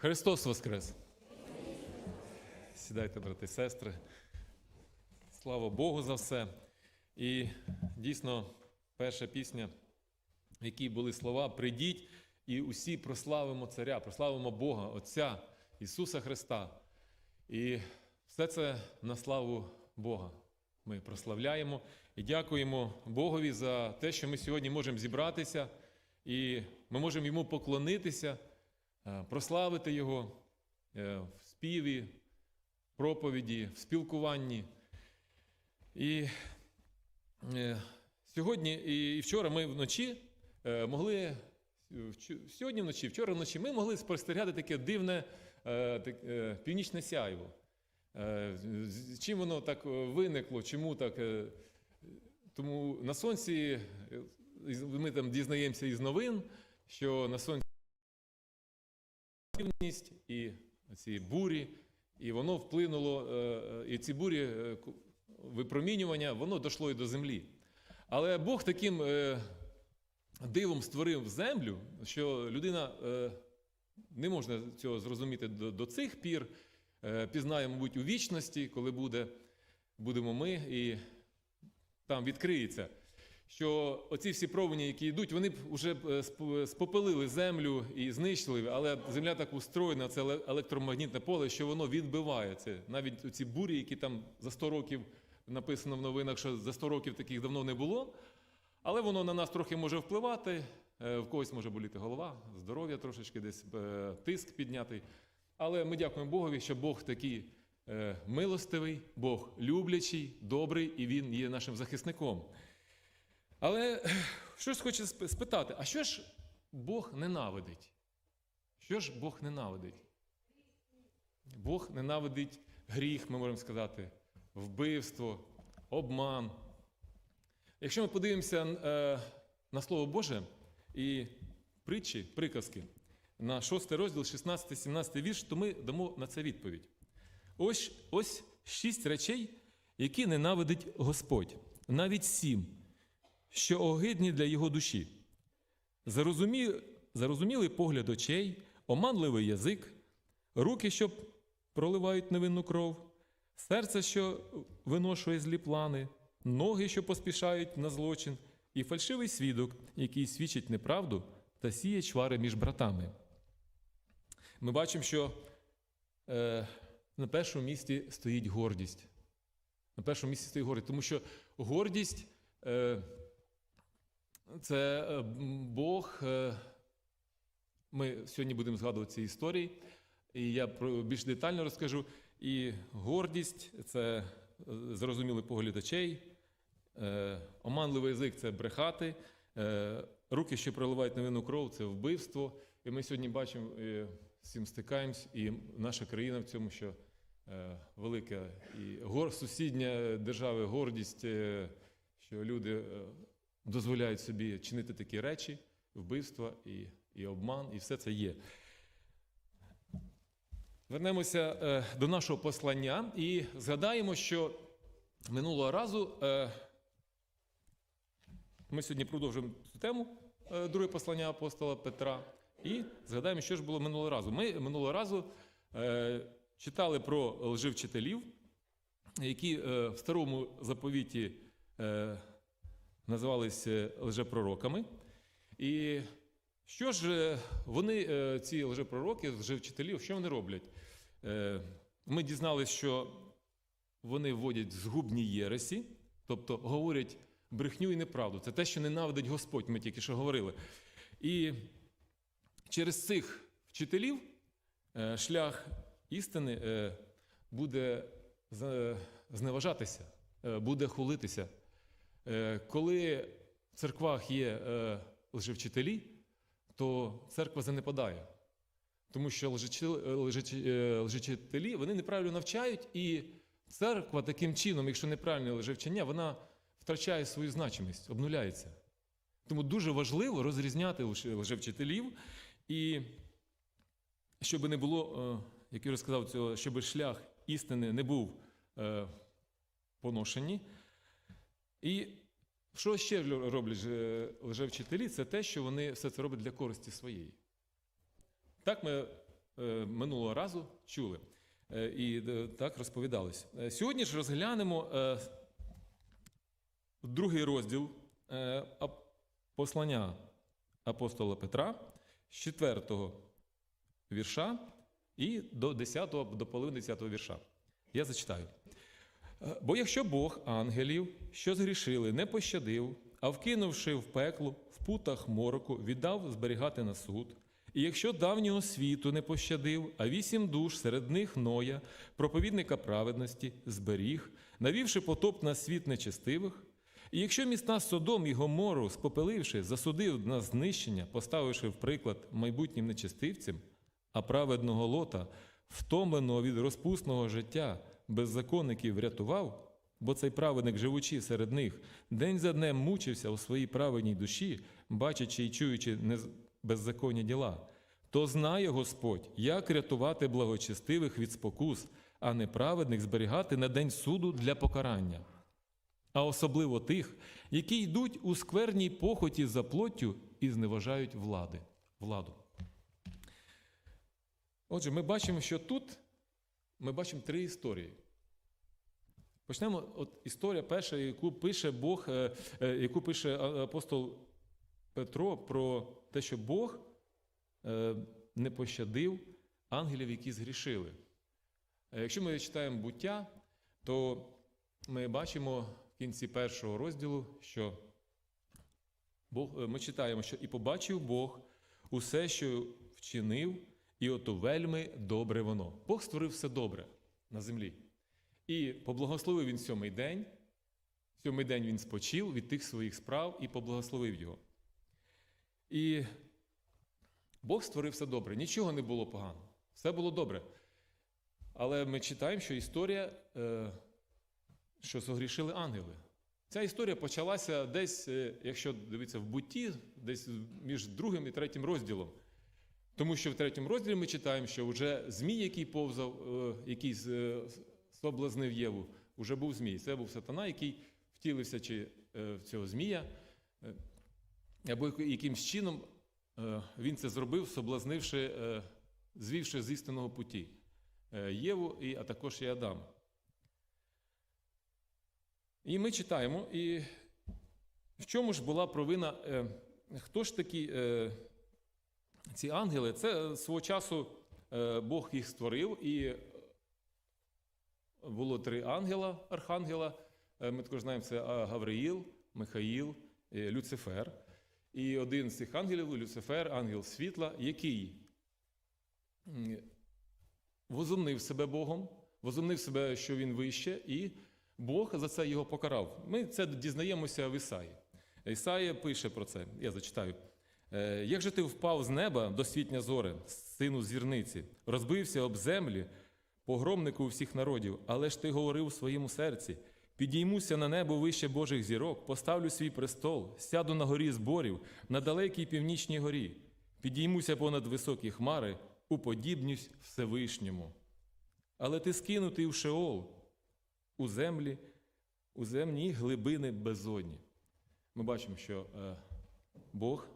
Христос Воскрес! Сідайте, брати і сестри. Слава Богу за все. І дійсно, перша пісня, в якій були слова: прийдіть і усі прославимо Царя, прославимо Бога, Отця Ісуса Христа. І все це на славу Бога. Ми прославляємо і дякуємо Богові за те, що ми сьогодні можемо зібратися, і ми можемо йому поклонитися, прославити Його е, в співі, проповіді, в спілкуванні. І е, сьогодні і вчора ми вночі е, могли. Сьогодні вночі, вчора вночі ми могли спостерігати таке дивне е, е, північне сяйво. Е, Чим воно так е, виникло? Чому так? е, Тому на сонці е, ми там дізнаємося із новин, що на сонці активність і ці бурі, і воно вплинуло, е, е, і ці бурі е, випромінювання, воно дійшло і до землі. Але Бог таким дивом створив землю, що людина не можна цього зрозуміти до, цих пір. Пізнає, мабуть, у вічності, коли буде, будемо ми, і там відкриється, що оці всі промені, які йдуть, вони б вже е, сп- спопелили землю і знищили, але земля так устроєна, це електромагнітне поле, що воно відбиває це. Навіть ці бурі, які там за 100 років написано в новинах, що за 100 років таких давно не було. Але воно на нас трохи може впливати, е, в когось може боліти голова, здоров'я трошечки десь е, тиск піднятий. Але ми дякуємо Богові, що Бог такий милостивий, Бог люблячий, добрий, і Він є нашим захисником. Але щось хочу спитати: а що ж Бог ненавидить? Що ж Бог ненавидить? Бог ненавидить гріх, ми можемо сказати, вбивство, обман. Якщо ми подивимося е, на Слово Боже і притчі, приказки на 6 розділ, 16-17 вірш, то ми дамо на це відповідь. Ось, ось шість речей, які ненавидить Господь, навіть сім, що огидні для його душі. Зарозумі, зарозумілий погляд очей, оманливий язик, руки, що проливають невинну кров, серце, що виношує злі плани, ноги, що поспішають на злочин, і фальшивий свідок, який свідчить неправду та сіє чвари між братами. Ми бачимо, що е, на першому місці стоїть гордість. На першому місці стоїть гордість, тому що гордість е, це е, Бог. Е, ми сьогодні будемо згадувати ці історії, і я про більш детально розкажу. І гордість це е, зрозумілий погляд е, оманливий язик це брехати, руки, що проливають невинну кров, це вбивство. І ми сьогодні бачимо, з цим стикаємось, і наша країна в цьому, що велика і сусідня держави гордість, що люди дозволяють собі чинити такі речі, вбивства і, і обман, і все це є. Вернемося е, до нашого послання і згадаємо, що минулого разу е, ми сьогодні продовжуємо цю тему е, друге послання апостола Петра. І згадаємо, що ж було минулого разу. Ми минулого разу е, читали про лживчителів, які е, в старому заповіті е, називалися лжепророками. І що ж е, вони, е, ці лжепророки, лжевчителі, що вони роблять? Е, Ми дізналися, що вони вводять згубні єресі, тобто говорять брехню і неправду. Це те, що ненавидить Господь, ми тільки що говорили. І через цих вчителів е, шлях істини е, буде зневажатися, е, буде хулитися. Е, Коли в церквах є е, лжевчителі, то церква занепадає. Тому що е, лжечи- лжечителі вони неправильно навчають, і церква таким чином, якщо неправильне лжевчення, вона втрачає свою значимість, обнуляється. Тому дуже важливо розрізняти лжевчителів, і щоб не було, як я розказав, цього, щоб шлях істини не був поношені. І що ще роблять лжевчителі? Це те, що вони все це роблять для користі своєї. Так ми е, минулого разу чули е, і е, так розповідалось. Е, Сьогодні ж розглянемо другий розділ послання апостола Петра з 4 вірша і до 10, до половини 10 вірша. Я зачитаю. Е, Бо якщо Бог ангелів, що згрішили, не пощадив, а вкинувши в пекло, в путах мороку, віддав зберігати на суд. І якщо давнього світу не пощадив, а вісім душ серед них Ноя, проповідника праведності, зберіг, навівши потоп на світ нечестивих, і якщо міста Содом і Гомору, спопеливши, засудив на знищення, поставивши в приклад майбутнім нечестивцям, а праведного лота, втомленого від розпусного життя, беззаконників врятував, бо цей праведник, живучи серед них, день за днем мучився у своїй праведній душі, бачачи і чуючи беззаконні діла, то знає Господь, як рятувати благочестивих від спокус, а неправедних зберігати на день суду для покарання а особливо тих, які йдуть у скверній похоті за плоттю і зневажають влади, владу. Отже, ми бачимо, що тут ми бачимо три історії. Почнемо от історія перша, яку пише Бог, е, е, яку пише апостол Петро про те, що Бог е, не пощадив ангелів, які згрішили. Е, Якщо ми читаємо буття, то ми бачимо в кінці першого розділу, що Бог, е, ми читаємо, що і побачив Бог усе, що вчинив, і ото вельми добре воно. Бог створив все добре на землі. І поблагословив він сьомий день. Сьомий день він спочив від тих своїх справ і поблагословив його. І Бог створив все добре, нічого не було погано, все було добре. Але ми читаємо, що історія, е, що согрішили ангели. Ця історія почалася десь, е, якщо дивитися в бутті, десь між другим і третім розділом. Тому що в третьому розділі ми читаємо, що вже Змій, який повзав, е, який е, соблазнив Єву, вже був Змій. Це був сатана, який втілився чи е, в цього Змія, або якимсь чином він це зробив, соблазнивши, звівши з істинного путі Єву, а також і Адам. І ми читаємо, і в чому ж була провина? Хто ж такі е, ці ангели? Це свого часу е, Бог їх створив, і було три ангела, архангела. Е, Ми також знаємо, це Гавриїл, Михаїл, е, Люцифер. І один з цих ангелів, Люцифер, ангел світла, який возумнив себе Богом, возумнив себе, що він вище, і Бог за це його покарав. Ми це дізнаємося в Ісаї. Ісаїя пише про це, я зачитаю. «Е, Як же ти впав з неба до світня зори, сину зірниці, розбився об землі, погромнику всіх народів, але ж ти говорив у своєму серці: підіймуся на небо вище Божих зірок, поставлю свій престол, сяду на горі зборів, на далекій північній горі, підіймуся понад високі хмари, уподібнюсь Всевишньому. Але ти скинутий в Шеол, у землі, у земні глибини безодні. Ми бачимо, що е, Бог,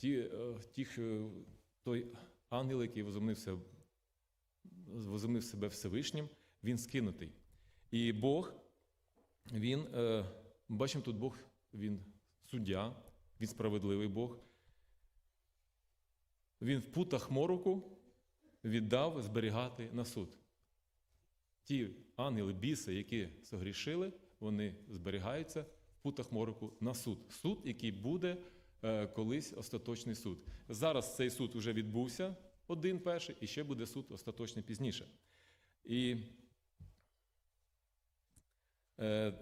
ті, е, тих, е, той ангел, який возумнився, возумнив себе Всевишнім, він скинутий. І Бог, він, е, бачимо тут Бог, він суддя, він справедливий Бог. Він в путах мороку віддав зберігати на суд. Ті ангели, біси, які согрішили, вони зберігаються в путах мороку на суд. Суд, який буде колись остаточний суд. Зараз цей суд вже відбувся, один перший, і ще буде суд остаточний пізніше. І е,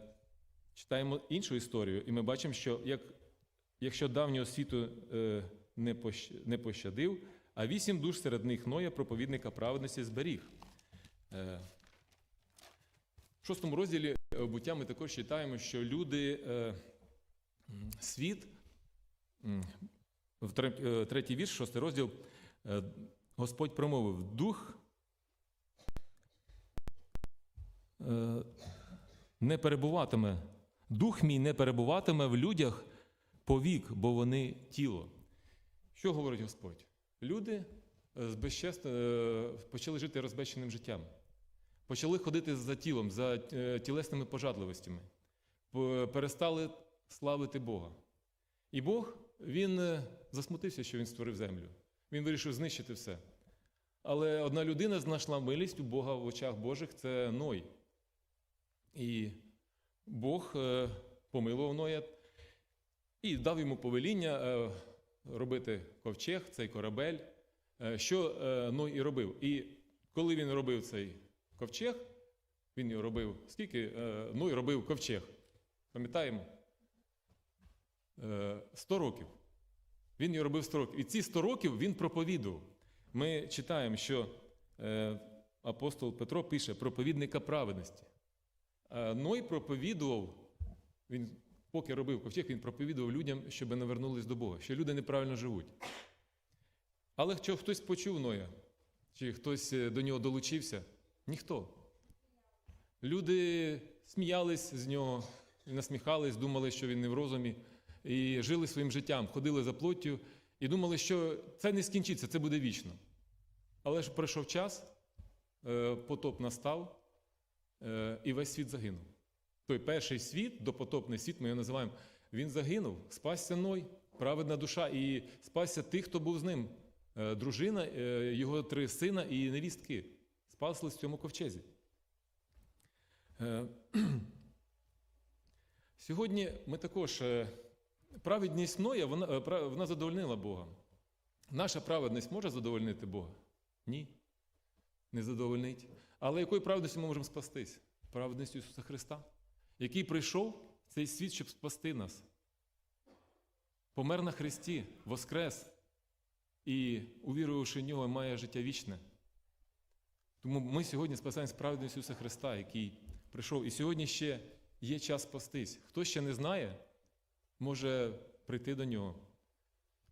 читаємо іншу історію, і ми бачимо, що як, якщо давнього світу е, не, пощ, не пощадив, а вісім душ серед них Ноя, проповідника праведності, зберіг. Е, в шостому розділі е, буття ми також читаємо, що люди, е, світ, в е, третій вірш, шостий розділ, е, Господь промовив: Дух е, не перебуватиме, дух мій не перебуватиме в людях повік, бо вони тіло. Що говорить Господь? Люди з безчест... почали жити розбещеним життям. Почали ходити за тілом, за тілесними пожадливостями. Перестали славити Бога. І Бог він е, засмутився, що він створив землю. Він вирішив знищити все. Але одна людина знайшла милість у Бога в очах Божих це Ной. І Бог е, помилував Ноя і дав йому повеління е, робити ковчег, цей корабель, що Ной і робив. І коли він робив цей ковчег, він його робив, скільки Ной робив ковчег? Пам'ятаємо? Е, 100 років. Він його робив 100 років. І ці 100 років він проповідував. Ми читаємо, що е, апостол Петро пише проповідника праведності. Ной проповідував, він, поки робив ковчег, він проповідував людям, щоб не вернулись до Бога, що люди неправильно живуть. Але що хтось почув Ноя, чи хтось е, до нього долучився? Ніхто. Люди сміялись з нього, насміхались, думали, що він не в розумі, і жили своїм життям, ходили за плоттю і думали, що це не скінчиться, це буде вічно. Але ж пройшов час, е, потоп настав, е, і весь світ загинув. Той перший світ, допотопний світ, ми його називаємо, він загинув, спасся Ной, праведна душа, і спасся тих, хто був з ним. Е, Дружина, його три сина і невістки спаслись в цьому ковчезі. Сьогодні ми також праведність Ноя, вона, е, вона задовольнила Бога. Наша праведність може задовольнити Бога? Ні. Не задовольнить. Але якою праведністю ми можемо спастись? Праведністю Ісуса Христа, який прийшов в цей світ, щоб спасти нас. Помер на Христі, воскрес і, увірувавши в нього, має життя вічне. Тому ми сьогодні спасаємось праведністю Ісуса Христа, який прийшов. І сьогодні ще є час спастись. Хто ще не знає, може прийти до нього,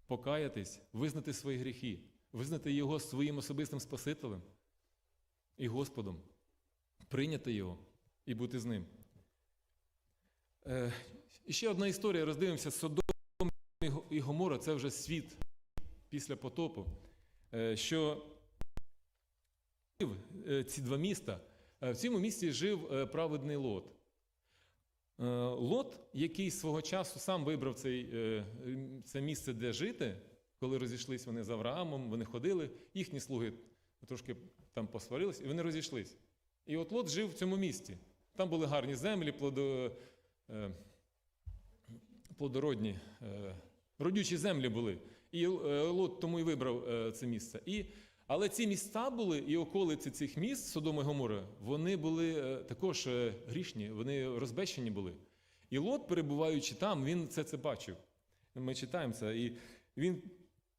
покаятись, визнати свої гріхи, визнати Його своїм особистим Спасителем і Господом, прийняти Його і бути з ним. Е, ще одна історія, роздивимося Содом і Гомора, це вже світ після потопу. Е, що е, ці два міста, е, в цьому місті жив е, праведний Лот. Е, Лот, який свого часу сам вибрав цей, е, це місце, де жити, коли розійшлись вони з Авраамом, вони ходили, їхні слуги трошки там посварились, і вони розійшлись. І от Лот жив в цьому місті. Там були гарні землі, плодо, е, плодородні, родючі землі були. І Лот тому і вибрав це місце. І, але ці міста були і околиці цих міст, Содома і Гомора, вони були е, також е, грішні, вони розбещені були. І Лот, перебуваючи там, він це це бачив. Ми читаємо це. І він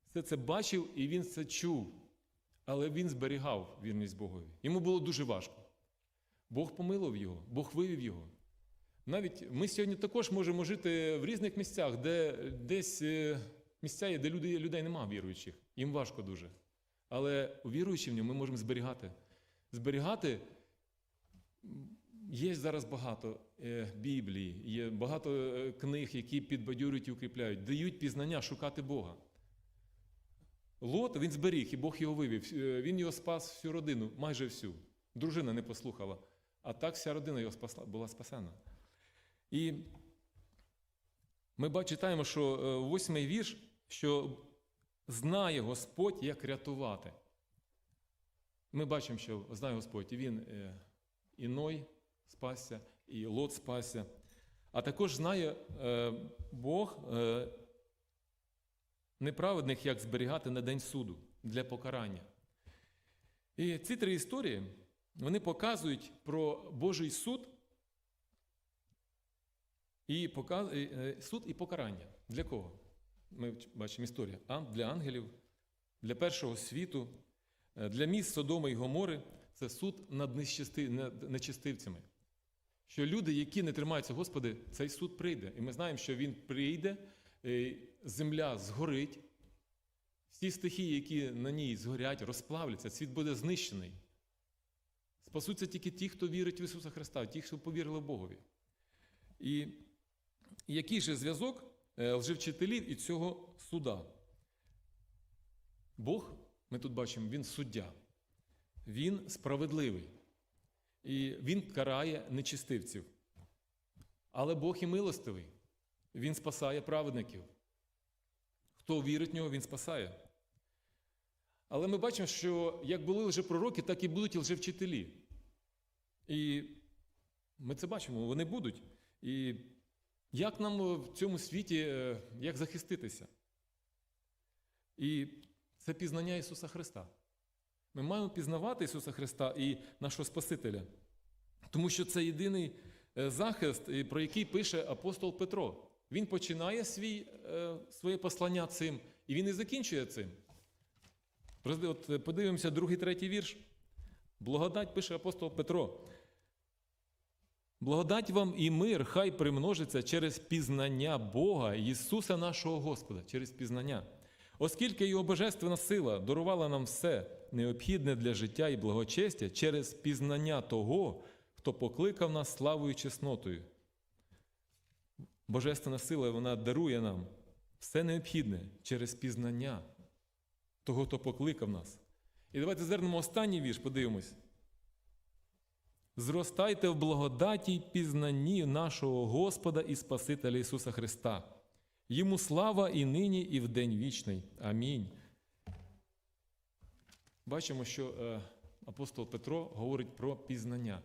все це бачив і він це чув. Але він зберігав вірність Богові. Йому було дуже важко. Бог помилував його, Бог вивів його. Навіть ми сьогодні також можемо жити в різних місцях, де десь е, місця є, де люди, людей немає віруючих. Їм важко дуже. Але віруючи в нього, ми можемо зберігати. Зберігати є зараз багато е, Біблії, є багато е, книг, які підбадьорюють і укріпляють, дають пізнання шукати Бога. Лот він зберіг, і Бог його вивів. Е, Він його спас всю родину, майже всю. Дружина не послухала. А так вся родина його спасла, була спасена. І ми читаємо, що восьмий вірш, що знає Господь, як рятувати. Ми бачимо, що знає Господь, він е, і спасся, і Лот спасся. А також знає е, Бог е, неправедних, як зберігати на день суду для покарання. І ці три історії вони показують про Божий суд і суд і покарання. Для кого? Ми бачимо історію. А для ангелів, для першого світу, е, для міст Содоми і Гомори це суд над нечистивцями. Що люди, які не тримаються Господи, цей суд прийде. І ми знаємо, що він прийде, е, земля згорить, всі стихії, які на ній згорять, розплавляться, світ буде знищений. Спасуться тільки ті, хто вірить в Ісуса Христа, ті, хто повірили Богові. І який же зв'язок е, лжевчителів і цього суда? Бог ми тут бачимо, він суддя, він справедливий. І він карає нечистивців. Але Бог і милостивий. Він спасає праведників. Хто вірить в нього, він спасає. Але ми бачимо, що як були лжепророки, так і будуть лжевчителі. І ми це бачимо, вони будуть. І як нам в цьому світі е, як захиститися? І це пізнання Ісуса Христа. Ми маємо пізнавати Ісуса Христа і нашого Спасителя. Тому що це єдиний е, захист, про який пише апостол Петро. Він починає свій, е, своє послання цим, і він і закінчує цим. От е, подивимося, другий, третій вірш. Благодать пише апостол Петро. Благодать вам і мир, хай примножиться через пізнання Бога, Ісуса нашого Господа, через пізнання. Оскільки Його божественна сила дарувала нам все необхідне для життя і благочестя через пізнання того, хто покликав нас славою і чеснотою. Божественна сила вона дарує нам все необхідне через пізнання того, хто покликав нас. І давайте звернемо останній вірш, подивимось. Зростайте в благодаті й пізнанні нашого Господа і Спасителя Ісуса Христа. Йому слава і нині, і в день вічний. Амінь. Бачимо, що е, апостол Петро говорить про пізнання.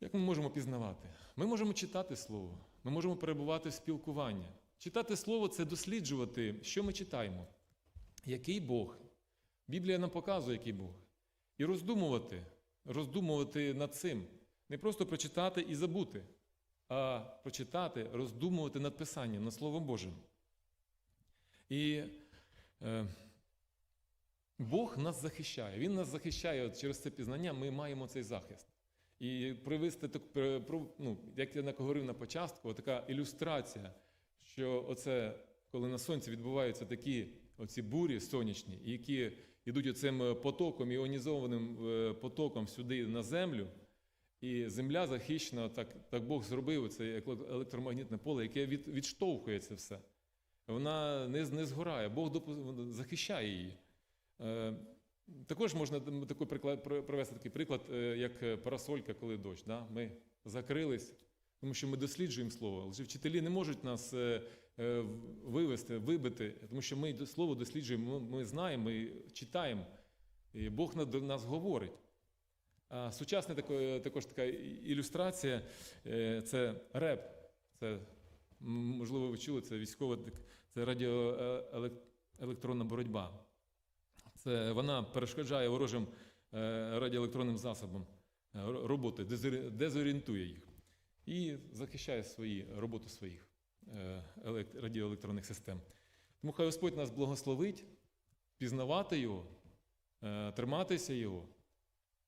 Як ми можемо пізнавати? Ми можемо читати Слово, ми можемо перебувати в спілкуванні. Читати Слово це досліджувати, що ми читаємо, який Бог. Біблія нам показує, який Бог. І роздумувати, роздумувати над цим. Не просто прочитати і забути, а прочитати, роздумувати над Писанням, над Словом Божим. І е, Бог нас захищає. Він нас захищає От через це пізнання, ми маємо цей захист. І привести так, ну, як я говорив на початку, така ілюстрація, що оце, коли на сонці відбуваються такі оці бурі сонячні, які йдуть оцим потоком, іонізованим е, потоком сюди на землю, і земля захищена, так, так Бог зробив це електромагнітне поле, яке від, відштовхує це все. Вона не, не згорає, Бог допу- захищає її. Е, також можна такий приклад, при- привести такий приклад, е, як е, парасолька, коли дощ. Да? Ми закрились, тому що ми досліджуємо слово. Вчителі не можуть нас е, е, вивести, вибити, тому що ми слово досліджуємо, ми, знаємо, ми читаємо, і Бог до нас говорить. А сучасна також така ілюстрація е, це реп. Це, можливо, ви чули, це військова це радіоелектронна боротьба. Це вона перешкоджає ворожим е, радіоелектронним засобам е, роботи, дезорі- дезорієнтує їх і захищає свої, роботу своїх е, радіоелектронних систем. Тому хай Господь нас благословить, пізнавати його, е, триматися його,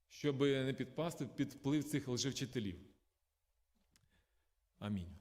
щоб не підпасти під вплив цих лжевчителів. Амінь.